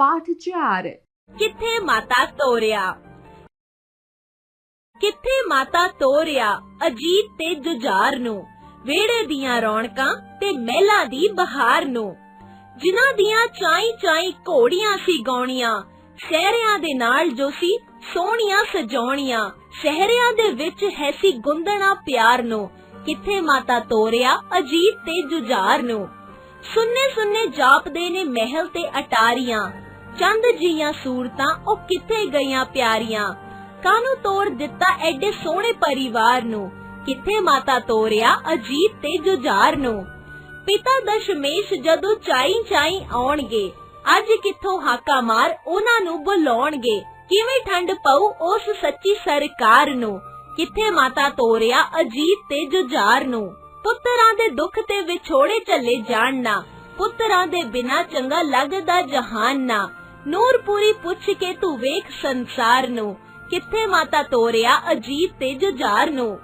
ਪਾਠ 4 ਕਿੱਥੇ ਮਾਤਾ ਤੋਰਿਆ? ਕਿੱਥੇ ਮਾਤਾ ਤੋਰਿਆ ਅਜੀਤ ਤੇ ਜੁਝਾਰ ਨੂੰ? ਵੇੜੇ ਦੀਆਂ ਰੌਣਕਾਂ ਤੇ ਮਹਿਲਾਂ ਦੀ ਬਹਾਰ ਨੂੰ? ਜਿਨ੍ਹਾਂ ਦੀਆਂ ਚਾਈ ਚਾਈ ਘੋੜੀਆਂ ਸੀ ਗਾਉਣੀਆਂ, ਸ਼ਹਿਰਿਆਂ ਦੇ ਨਾਲ ਜੋ ਸੀ ਸੋਹਣੀਆਂ ਸਜਾਉਣੀਆਂ, ਸ਼ਹਿਰਿਆਂ ਦੇ ਵਿੱਚ ਹੈ ਸੀ ਗੁੰਦਣਾ ਪਿਆਰ ਨੂੰ? ਕਿੱਥੇ ਮਾਤਾ ਤੋਰਿਆ ਅਜੀਤ ਤੇ ਜੁਝਾਰ ਨੂੰ? ਸੁੰਨੇ ਸੁੰਨੇ ਜਾਪਦੇ ਨੇ ਮਹਿਲ ਤੇ ਅਟਾਰੀਆਂ ਚੰਦ ਜੀਆਂ ਸੂਰਤਾਂ, ਉਹ ਕਿੱਥੇ ਗਈਆਂ ਪਿਆਰੀਆਂ? ਕਾਨੂੰ ਤੋੜ ਦਿੱਤਾ ਐਡੇ ਸੋਹਣੇ ਪਰਿਵਾਰ ਨੂੰ? ਕਿੱਥੇ ਮਾਤਾ ਤੋਰਿਆ ਅਜੀਤ ਤੇ ਜੁਝਾਰ ਨੂੰ? ਪਿਤਾ ਦਸ਼ਮੇਸ਼ ਜਦੋਂ ਚਾਈ ਚਾਈ ਆਉਣਗੇ, ਅੱਜ ਕਿੱਥੋਂ ਹਾਕਾ ਮਾਰ ਉਹਨਾਂ ਨੂੰ ਬੁਲਾਉਣਗੇ? ਕਿਵੇਂ ਠੰਡ ਪਊ ਉਸ ਸੱਚੀ ਸਰਕਾਰ ਨੂੰ? ਕਿੱਥੇ ਮਾਤਾ ਤੋਰਿਆ ਅਜੀਤ ਤੇ ਜੁਝਾਰ ਨੂੰ? ਪੁੱਤਰਾਂ ਦੇ ਦੁੱਖ ਤੇ ਵਿਛੋੜੇ ਚੱਲੇ ਜਾਣ ਨਾ, ਪੁੱਤਰਾਂ ਦੇ ਬਿਨਾ ਚੰਗਾ ਲੱਗਦਾ ਜਹਾਨ ਨਾ। ਨੂਰਪੁਰੀ ਪੁੱਛ ਕੇ ਤੂੰ ਵੇਖ ਸੰਸਾਰ ਨੂੰ। ਕਿੱਥੇ ਮਾਤਾ ਤੋਰਿਆ ਅਜੀਤ ਤੇ ਜੁਝਾਰ ਨੂੰ।